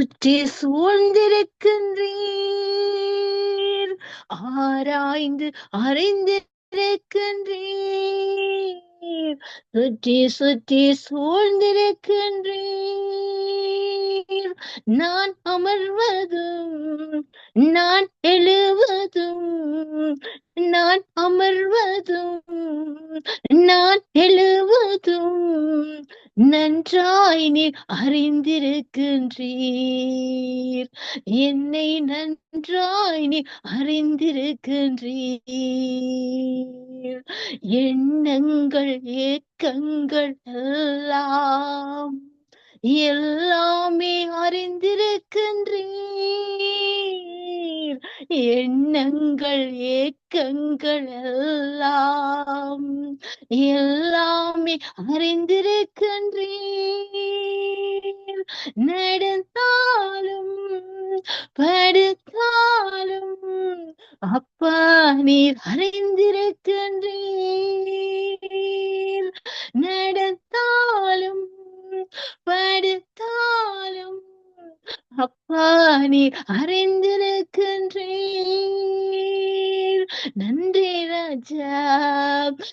சுற்றி சூழ்ந்திருக்கின்றீர். ஆராய்ந்து அறிந்திருக்கின்றீர். சுற்றி சுற்றி சூழ்ந்திருக்கின்றீர். நான் அமர்வதும் நான் எழுவதும் நான் அமர்வதும் நான் எழுவதும். நன்றாய் நீர் அறிந்திருக்கின்றீர். என்னை நன்றாய் நீர் அறிந்திருக்கின்றீர். எண்ணங்கள் ஏக்கங்கள் எல்லாம் எல்லாமே அறிந்திருக்கின்றீர். எண்ணங்கள் ஏக்கங்கள் எல்லாம் எல்லாமே அறிந்திருக்கின்றீர். நடந்தாலும் படுத்தாலும் அப்பா நீர் அறிந்த அப்பா நீர் அறிந்திருக்கின்றீர். நன்றி ராஜா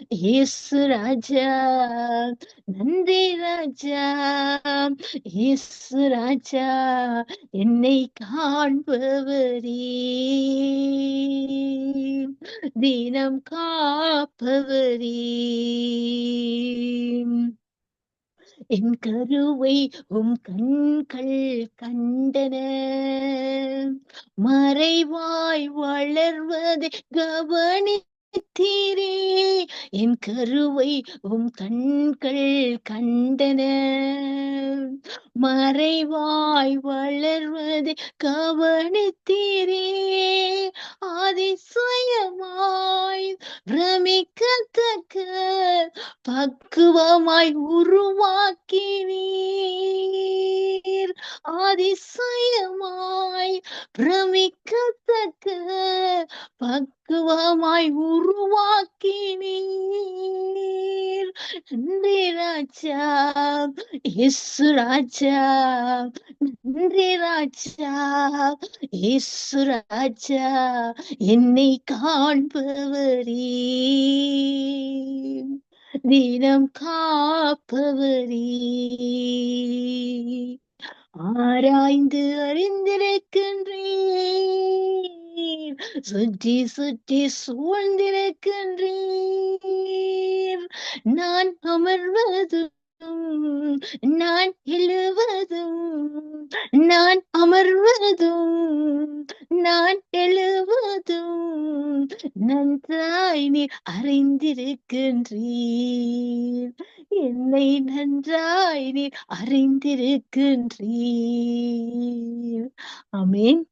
இயேசு ராஜா. நன்றி ராஜா இயேசு ராஜா என்னை காண்பவரே தினம் காப்பவரே என் கருவை உம் கண்கள் கண்டன. மறைவாய் வளர்வதை கவனி தீரே என் கருவை உம் கண்கள் கண்டன. மறைவாய் வளர்வதை கவனித்தீரே. ஆதி பக்குவமாய் உருவாக்கினீர். அதிசயமாய் பிரமிக்கத்தக்க பக்குவமாய் உருவாக்கினீர். நன்றி ராஜா இயேசு ராஜா நன்றி ராஜா இயேசு ராஜா என்னை காண்பவரே. தினம் காப்பவரே. ஆராய்ந்து அறிந்திருக்கின்றீர். சுற்றி சுற்றி சூழ்ந்திருக்கின்றீர். நான் அமர்வதும் நான் எழுவதும் நான் அமர்வதும் நான் எழுவதும் நன்றாய் நீ அறிந்திருக்கின்றீர். என்னை நன்றாய் நீ அறிந்திருக்கின்றீர். அமேன்